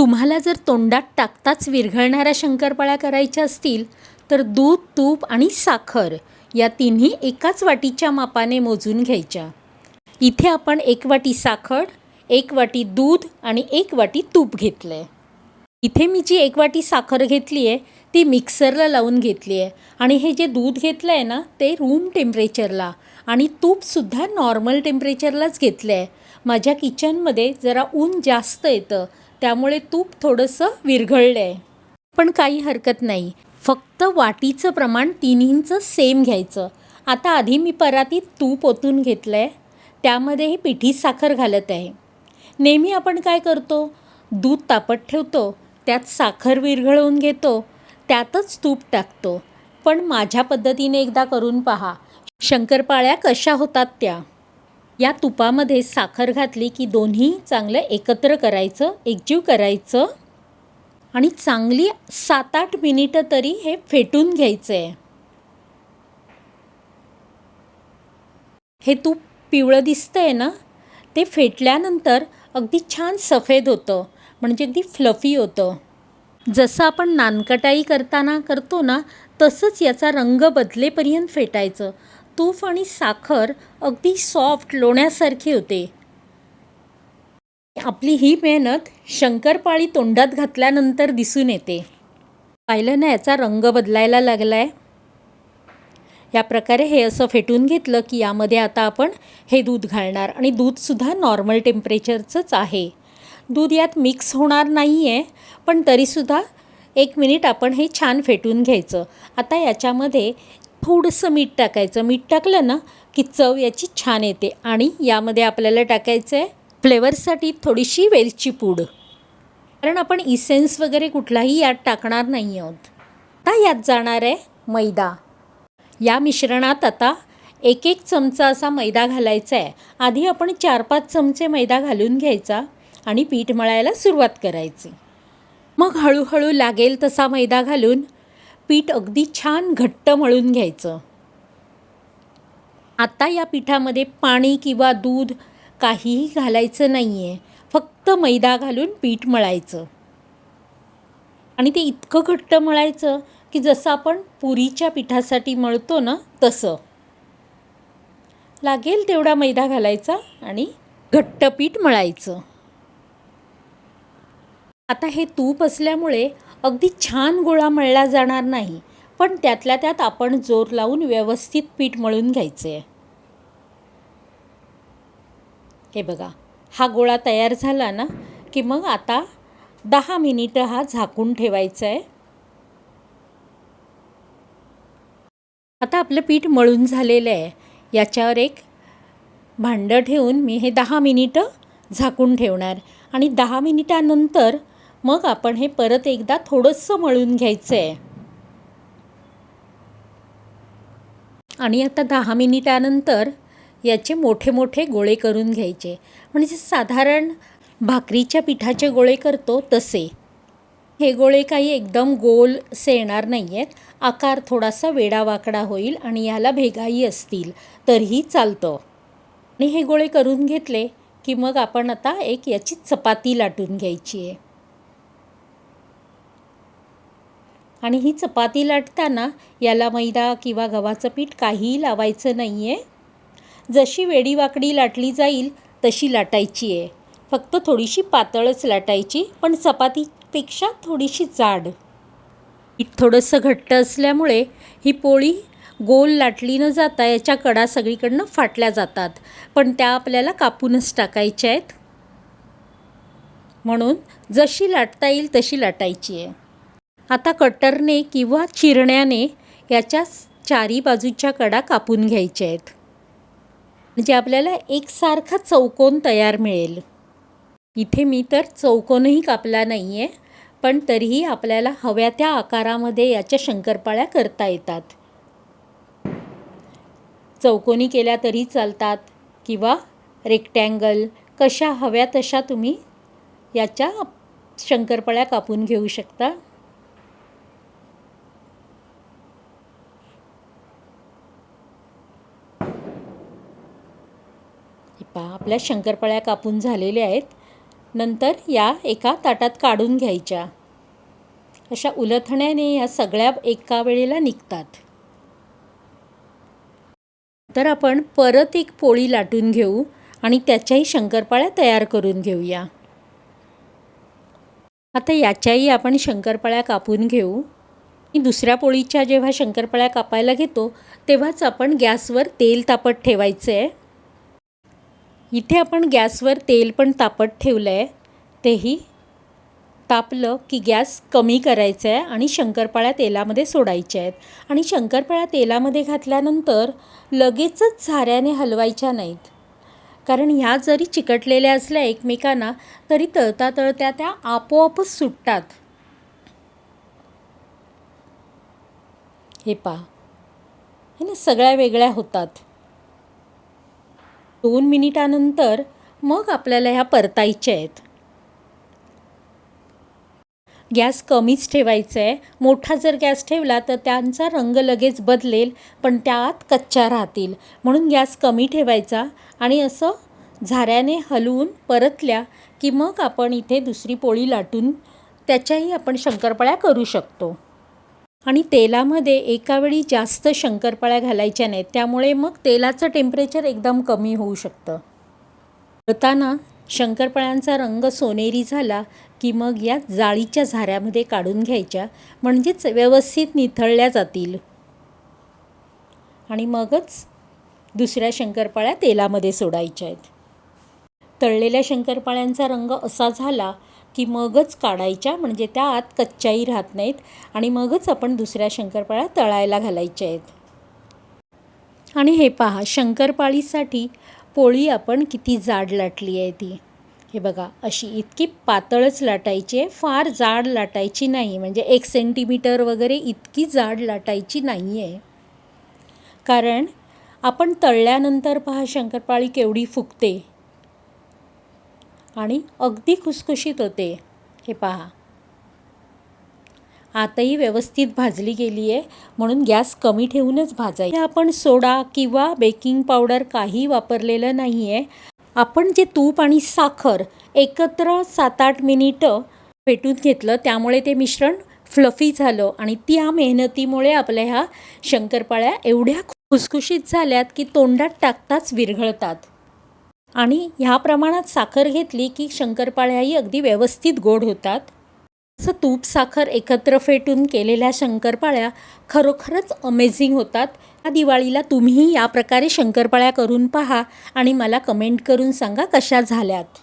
तुम्हाला जर तोंडात टाकताच विरघळणाऱ्या शंकरपाळ्या करायच्या असतील तर दूध तूप आणि साखर या तिन्ही एकाच वाटीच्या मापाने मोजून घ्यायच्या. इथे आपण एक वाटी साखर एक वाटी दूध आणि एक वाटी तूप घेतलं. आहे इथे मी जी एक वाटी साखर घेतली आहे ती मिक्सरला लावून घेतली आहे. आणि हे जे दूध घेतलं आहे ना ते रूम टेम्परेचरला आणि तूपसुद्धा नॉर्मल टेम्परेचरलाच घेतलं आहे. माझ्या किचनमध्ये जरा ऊन जास्त येतं त्यामुळे तूप थोडंसं विरघळलं आहे पण काही हरकत नाही. फक्त वाटीचं प्रमाण तिन्हींचं सेम घ्यायचं. आता आधी मी परातीत तूप ओतून घेतलं आहे त्यामध्ये ही पिठी साखर घालत आहे. नेहमी आपण काय करतो? दूध तापत ठेवतो. त्यात साखर विरघळवून घेतो. त्यातच तूप टाकतो. पण माझ्या पद्धतीने एकदा करून पहा. शंकरपाळ्या कशा होतात त्या? या तुपामध्ये साखर घातली की दोन्ही चांगलं एकत्र करायचं एकजीव करायचं आणि चांगली सात आठ मिनिटं तरी हे फेटून घ्यायचं आहे हे तूप पिवळं दिसतंय ना? ते फेटल्यानंतर अगदी छान सफेद होतं म्हणजे अगदी फ्लफी होतं. जसं आपण नानकटाई करताना करतो ना तसंच याचा रंग बदलेपर्यंत फेटायचं. तूप आणि साखर अगदी सॉफ्ट लोण्यासारखी होते. आपली ही मेहनत शंकरपाळी तोंडात घातल्यानंतर दिसून येते. पाहिलं ना याचा रंग बदलायला लागला आहे या प्रकारे हे असं फेटून घेतलं की यामध्ये आता आपण हे दूध घालणार आणि दूधसुद्धा नॉर्मल टेम्परेचरचंच आहे. दूध यात मिक्स होणार नाही आहे पण तरीसुद्धा एक मिनिट आपण हे छान फेटून घ्यायचं. आता याच्यामध्ये थोडंसं मीठ टाकायचं. मीठ टाकलं ना की चव याची छान येते. आणि यामध्ये आपल्याला टाकायचं आहे फ्लेवरसाठी थोडीशी वेलची पूड. कारण आपण इसेन्स वगैरे कुठलाही यात टाकणार नाही आहोत. आता यात जाणार आहे मैदा. या मिश्रणात आता एक एक चमचा असा मैदा घालायचा आहे आधी आपण चार पाच चमचे मैदा घालून घ्यायचा आणि पीठ मळायला सुरुवात करायची. मग हळूहळू लागेल तसा मैदा घालून पीठ अगदी छान घट्ट मळून घ्यायचं. आता या पिठामध्ये पाणी किंवा दूध काहीही घालायचं नाही आहे फक्त मैदा घालून पीठ मळायचं. आणि ते इतकं घट्ट मळायचं की जसं आपण पुरीच्या पिठासाठी मळतो ना तसं. लागेल तेवढा मैदा घालायचा आणि घट्ट पीठ मळायचं. आता हे तूप असल्यामुळे अगदी छान गोळा मळला जाणार नाही पण त्यातल्या त्यात आपण जोर लावून व्यवस्थित पीठ मळून घ्यायचं आहे हे बघा हा गोळा तयार झाला ना की मग आता दहा मिनिटं हा झाकून ठेवायचा आहे आता आपलं पीठ मळून झालेलं आहे याच्यावर एक भांडं ठेवून मी हे दहा मिनिटं झाकून ठेवणार. आणि दहा मिनिटानंतर मग आपण हे परत एकदा थोडंसं मळून घ्यायचं आहे आणि आता दहा मिनिटानंतर याचे मोठे मोठे गोळे करून घ्यायचे. म्हणजे साधारण भाकरीच्या पिठाचे गोळे करतो तसे. हे गोळे काही एकदम गोल असे येणार नाही आहेत आकार थोडासा वेडावाकडा होईल आणि ह्याला भेगाई असतील. तरीही चालतं. आणि हे गोळे करून घेतले की मग आपण आता एक याची चपाती लाटून घ्यायची आहे. आणि ही चपाती लाटताना याला मैदा किंवा गव्हाचं पीठ काहीही लावायचं नाही आहे जशी वेडीवाकडी लाटली जाईल तशी लाटायची आहे. फक्त थोडीशी पातळच लाटायची पण चपातीपेक्षा थोडीशी जाड. पीठ थोडंसं घट्ट असल्यामुळे ही पोळी गोल लाटली न जाता याच्या कडा सगळीकडनं फाटल्या जातात पण त्या आपल्याला कापूनच टाकायच्या आहेत. म्हणून जशी लाटता येईल तशी लाटायची आहे. आता कटरने किंवा चिरण्याने याच्या चारी बाजूच्या कडा कापून घ्यायच्या आहेत. म्हणजे आपल्याला एकसारखा चौकोन तयार मिळेल. इथे मी तर चौकोनही कापला नाही आहे पण तरीही आपल्याला हव्या त्या आकारामध्ये याच्या शंकरपाळ्या करता येतात. चौकोनी केल्या तरी चालतात किंवा रेक्टँगल कशा हव्या तशा तुम्ही याच्या शंकरपाळ्या कापून घेऊ शकता पहा आपल्या शंकरपाळ्या कापून झालेल्या आहेत. नंतर या एका ताटात काढून घ्यायच्या. अशा उलथण्याने या सगळ्या एका वेळेला निघतात. तर आपण परत एक पोळी लाटून घेऊ आणि त्याच्याही शंकरपाळ्या तयार करून घेऊया. आता याच्याही आपण शंकरपाळ्या कापून घेऊ. मी दुसऱ्या पोळीच्या जेव्हा शंकरपाळ्या कापायला घेतो तेव्हाच आपण गॅसवर तेल तापत ठेवायचं आहे इथे आपण गॅसवर तेल पण तापत ठेवलं आहे तेही तापलं की गॅस कमी करायचा आहे आणि शंकरपाळ्या तेलामध्ये सोडायच्या आहेत. आणि शंकरपाळ्या तेलामध्ये घातल्यानंतर लगेचच झाऱ्याने हलवायच्या नाहीत. कारण ह्या जरी चिकटलेल्या असल्या एकमेकांना तरी तळता तळत्या त्या आपोआपच सुटतात. हे पहा. हे ना सगळ्या वेगळ्या होतात. दोन मिनिटानंतर मग आपल्याला ह्या परतायच्या आहेत. गॅस कमीच ठेवायचा आहे मोठा जर गॅस ठेवला तर त्यांचा रंग लगेच बदलेल पण त्यात कच्च्या राहतील. म्हणून गॅस कमी ठेवायचा आणि असं झाऱ्याने हलवून परतल्या की मग आपण इथे दुसरी पोळी लाटून त्याच्याही आपण शंकरपाळ्या करू शकतो. आणि तेलामध्ये एकावेळी जास्त शंकरपाळ्या घालायच्या नाहीत. त्यामुळे मग तेलाचं टेम्परेचर एकदम कमी होऊ शकतं. होताना शंकरपाळ्यांचा रंग सोनेरी झाला की मग या जाळीच्या झाऱ्यामध्ये काढून घ्यायच्या म्हणजेच व्यवस्थित निथळल्या जातील. आणि मगच दुसऱ्या शंकरपाळ्या तेलामध्ये सोडायच्या आहेत. तळलेल्या शंकरपाळ्यांचा रंग असा झाला की मगच काढायच्या म्हणजे त्या आत कच्च्याही राहत नाहीत आणि मगच आपण दुसऱ्या शंकरपाळ्या तळायला घालायच्या आहेत. आणि हे पहा शंकरपाळीसाठी पोळी आपण किती जाड लाटली आहे ती. हे बघा अशी इतकी पातळच लाटायची आहे फार जाड लाटायची नाही म्हणजे एक सेंटीमीटर वगैरे इतकी जाड लाटायची नाही आहे. कारण आपण तळल्यानंतर पहा शंकरपाळी केवढी फुगते. आणि अगदी खुसखुशीत होते. हे पहा. आताही व्यवस्थित भाजली गेली आहे म्हणून गॅस कमी ठेवूनच भाजायची. आपण सोडा किंवा बेकिंग पावडर काही वापरलेलं नाही आहे आपण जे तूप आणि साखर एकत्र सात आठ मिनिटं फेटून घेतलं त्यामुळे ते मिश्रण फ्लफी झालं आणि त्या मेहनतीमुळे आपल्या ह्या शंकरपाळ्या एवढ्या खुसखुशीत झाल्यात की तोंडात टाकताच विरघळतात. आणि ह्या प्रमाणात साखर घेतली की शंकरपाळ्याही अगदी व्यवस्थित गोड होतात. असं तूप साखर एकत्र फेटून केलेल्या शंकरपाळ्या खरोखरच अमेझिंग होतात. या दिवाळीला तुम्ही या प्रकारे शंकरपाळ्या करून पहा आणि मला कमेंट करून सांगा कशा झाल्यात.